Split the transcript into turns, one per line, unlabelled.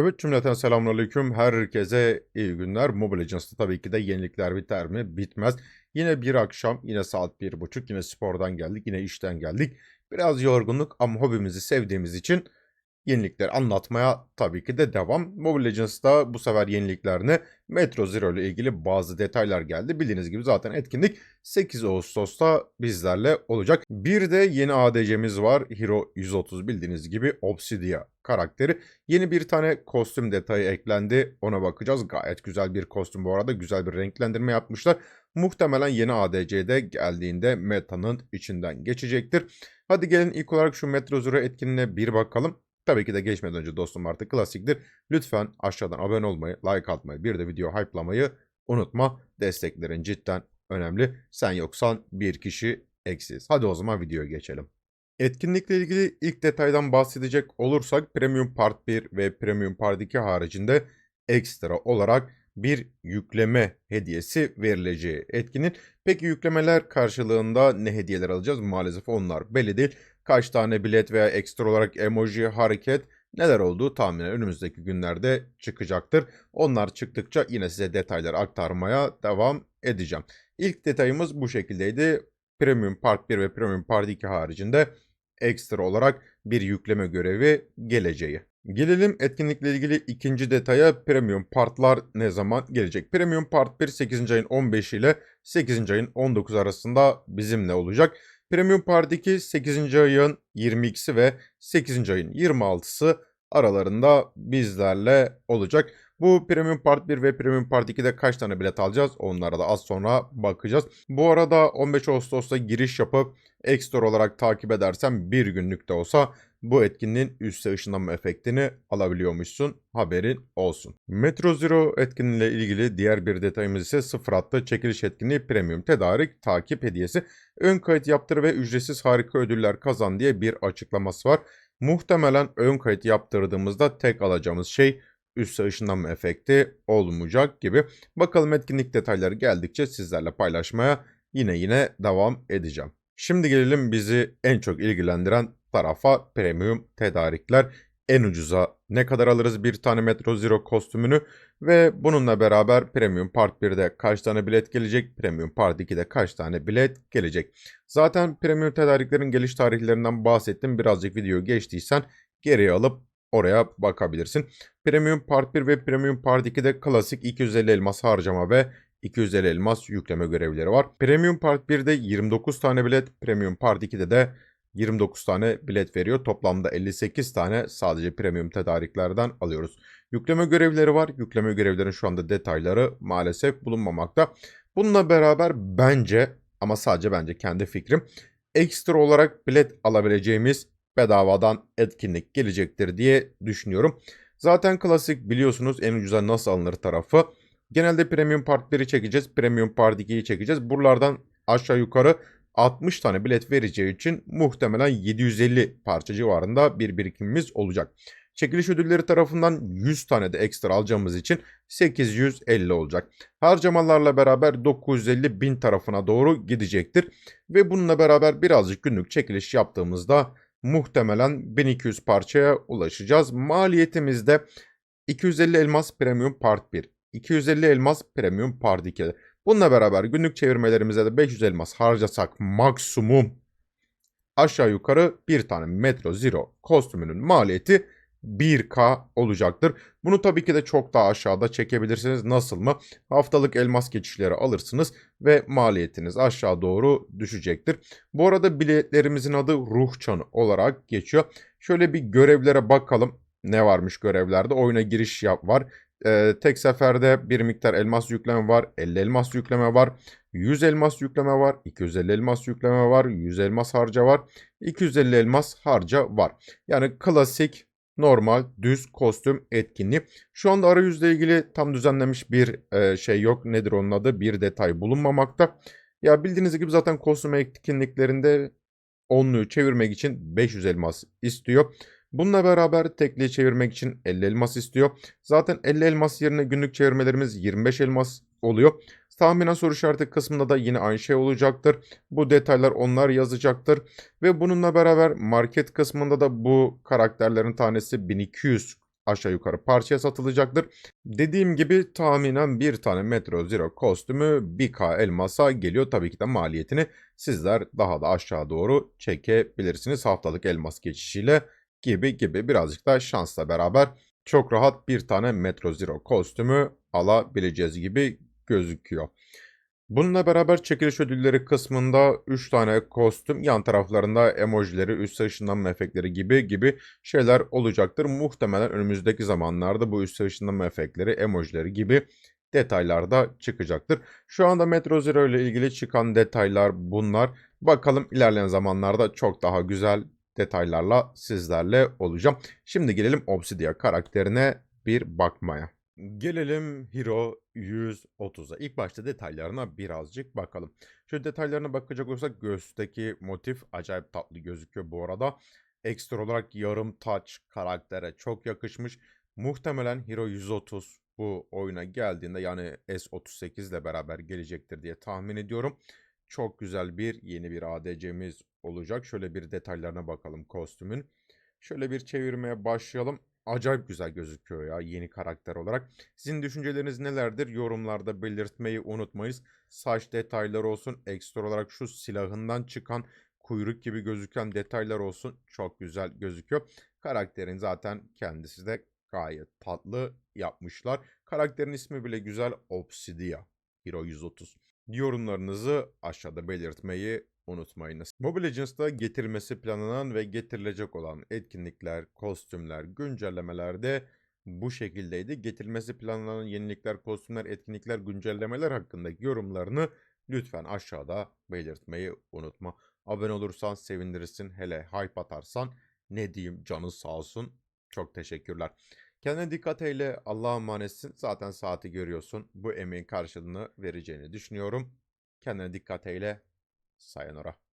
Evet cümleten selamünaleyküm. Herkese iyi günler. Mobile Legends'ta tabii ki de yenilikler biter mi? Bitmez. Yine bir akşam, yine saat bir buçuk, yine spordan geldik, yine işten geldik. Biraz yorgunluk ama hobimizi sevdiğimiz için yenilikleri anlatmaya tabii ki de devam. Mobile Legends'ta bu sefer yeniliklerine Metro Zero ile ilgili bazı detaylar geldi. Bildiğiniz gibi zaten etkinlik 8 Ağustos'ta bizlerle olacak. Bir de yeni ADC'miz var. Hero 130 bildiğiniz gibi Obsidia karakteri. Yeni bir tane kostüm detayı eklendi. Ona bakacağız. Gayet güzel bir kostüm bu arada. Güzel bir renklendirme yapmışlar. Muhtemelen yeni ADC'de geldiğinde metanın içinden geçecektir. Hadi gelin ilk olarak şu Metro Zero etkinliğine bir bakalım. Tabii ki de geçmeden önce dostum artık klasiktir. Lütfen aşağıdan abone olmayı, like atmayı, bir de video hype'lamayı unutma. Desteklerin cidden önemli. Sen yoksan bir kişi eksiz. Hadi o zaman videoya geçelim. Etkinlikle ilgili ilk detaydan bahsedecek olursak Premium Part 1 ve Premium Part 2 haricinde ekstra olarak bir yükleme hediyesi verileceği etkinin. Peki yüklemeler karşılığında ne hediyeler alacağız? Maalesef onlar belli değil. Kaç tane bilet veya ekstra olarak emoji, hareket neler olduğu tahminen önümüzdeki günlerde çıkacaktır. Onlar çıktıkça yine size detaylar aktarmaya devam edeceğim. İlk detayımız bu şekildeydi. Premium Part 1 ve Premium Part 2 haricinde ekstra olarak bir yükleme görevi geleceği. Gelelim etkinlikle ilgili ikinci detaya Premium Part'lar ne zaman gelecek? Premium Part 1 8. ayın 15 ile 8. ayın 19 arasında bizimle olacak. Premium Part 2 8. ayın 22'si ve 8. ayın 26'sı aralarında bizlerle olacak. Bu Premium Part 1 ve Premium Part 2'de kaç tane bilet alacağız? Onlara da az sonra bakacağız. Bu arada 15 Ağustos'ta giriş yapıp ekstra olarak takip edersen bir günlük de olsa bu etkinliğin üste ışınlanma efektini alabiliyormuşsun. Haberin olsun. Metro Zero etkinliğiyle ilgili diğer bir detayımız ise sıfır hattı çekiliş etkinliği premium tedarik takip hediyesi. Ön kayıt yaptır ve ücretsiz harika ödüller kazan diye bir açıklaması var. Muhtemelen ön kayıt yaptırdığımızda tek alacağımız şey üste ışınlanma efekti olmayacak gibi. Bakalım etkinlik detayları geldikçe sizlerle paylaşmaya yine yine devam edeceğim. Şimdi gelelim bizi en çok ilgilendiren tarafa premium tedarikler. En ucuza ne kadar alırız bir tane Metro Zero kostümünü ve bununla beraber Premium Part 1'de kaç tane bilet gelecek, Premium Part 2'de kaç tane bilet gelecek. Zaten Premium tedariklerin geliş tarihlerinden bahsettim. Birazcık video geçtiysen geriye alıp oraya bakabilirsin. Premium Part 1 ve Premium Part 2'de klasik 250 elmas harcama ve 250 elmas yükleme görevleri var. Premium Part 1'de 29 tane bilet, Premium Part 2'de de 29 tane bilet veriyor. Toplamda 58 tane sadece premium tedariklerden alıyoruz. Yükleme görevleri var. Yükleme görevlerin şu anda detayları maalesef bulunmamakta. Bununla beraber bence ama sadece bence kendi fikrim ekstra olarak bilet alabileceğimiz bedavadan etkinlik gelecektir diye düşünüyorum. Zaten klasik biliyorsunuz en ucuza nasıl alınır tarafı. Genelde Premium Part 1'i çekeceğiz. Premium Part 2'yi çekeceğiz. Buralardan aşağı yukarı 60 tane bilet vereceği için muhtemelen 750 parça civarında bir birikimimiz olacak. Çekiliş ödülleri tarafından 100 tane de ekstra alacağımız için 850 olacak. Harcamalarla beraber 950 bin tarafına doğru gidecektir. Ve bununla beraber birazcık günlük çekiliş yaptığımızda muhtemelen 1200 parçaya ulaşacağız. Maliyetimizde 250 elmas premium part 1, 250 elmas premium part 2. Bununla beraber günlük çevirmelerimize de 500 elmas harcasak maksimum aşağı yukarı bir tane Metro Zero kostümünün maliyeti 1K olacaktır. Bunu tabii ki de çok daha aşağıda çekebilirsiniz. Nasıl mı? Haftalık elmas geçişleri alırsınız ve maliyetiniz aşağı doğru düşecektir. Bu arada biletlerimizin adı Ruh olarak geçiyor. Şöyle bir görevlere bakalım. Ne varmış görevlerde? Oyuna giriş yap var. Ee, tek seferde bir miktar elmas yükleme var. 50 elmas yükleme var. 100 elmas yükleme var. 250 elmas yükleme var. 100 elmas harca var. 250 elmas harca var. Yani klasik normal düz kostüm etkinliği. Şu anda arayüzle ilgili tam düzenlenmiş bir e, şey yok. Nedir onun adı? Bir detay bulunmamakta. Ya bildiğiniz gibi zaten kostüm etkinliklerinde onluyu çevirmek için 500 elmas istiyor. Bununla beraber tekliği çevirmek için 50 elmas istiyor. Zaten 50 elmas yerine günlük çevirmelerimiz 25 elmas oluyor. Tahminen soru işareti kısmında da yine aynı şey olacaktır. Bu detaylar onlar yazacaktır. Ve bununla beraber market kısmında da bu karakterlerin tanesi 1200 aşağı yukarı parçaya satılacaktır. Dediğim gibi tahminen bir tane Metro Zero kostümü 1K elmasa geliyor. Tabii ki de maliyetini sizler daha da aşağı doğru çekebilirsiniz haftalık elmas geçişiyle gibi gibi birazcık da şansla beraber çok rahat bir tane Metro Zero kostümü alabileceğiz gibi gözüküyor. Bununla beraber çekiliş ödülleri kısmında 3 tane kostüm, yan taraflarında emojileri, üst ışınlanma efektleri gibi gibi şeyler olacaktır. Muhtemelen önümüzdeki zamanlarda bu üst ışınlanma efektleri, emojileri gibi detaylar da çıkacaktır. Şu anda Metro Zero ile ilgili çıkan detaylar bunlar. Bakalım ilerleyen zamanlarda çok daha güzel detaylarla sizlerle olacağım. Şimdi gelelim Obsidia karakterine bir bakmaya. Gelelim Hero 130'a. İlk başta detaylarına birazcık bakalım. Şöyle detaylarına bakacak olursak göğüsteki motif acayip tatlı gözüküyor bu arada. Ekstra olarak yarım taç karaktere çok yakışmış. Muhtemelen Hero 130 bu oyuna geldiğinde yani S38 ile beraber gelecektir diye tahmin ediyorum. Çok güzel bir yeni bir ADC'miz olacak. Şöyle bir detaylarına bakalım kostümün. Şöyle bir çevirmeye başlayalım. Acayip güzel gözüküyor ya yeni karakter olarak. Sizin düşünceleriniz nelerdir? Yorumlarda belirtmeyi unutmayız. Saç detayları olsun. Ekstra olarak şu silahından çıkan kuyruk gibi gözüken detaylar olsun. Çok güzel gözüküyor. Karakterin zaten kendisi de gayet tatlı yapmışlar. Karakterin ismi bile güzel. Obsidia. Hero 130. Yorumlarınızı aşağıda belirtmeyi unutmayınız. Mobile Legends'ta getirilmesi planlanan ve getirilecek olan etkinlikler, kostümler, güncellemeler de bu şekildeydi. Getirilmesi planlanan yenilikler, kostümler, etkinlikler, güncellemeler hakkındaki yorumlarını lütfen aşağıda belirtmeyi unutma. Abone olursan sevindirirsin. Hele hype atarsan ne diyeyim canın sağ olsun. Çok teşekkürler. Kendine dikkat eyle. Allah'a emanetsin. Zaten saati görüyorsun. Bu emeğin karşılığını vereceğini düşünüyorum. Kendine dikkat eyle. Sayonara.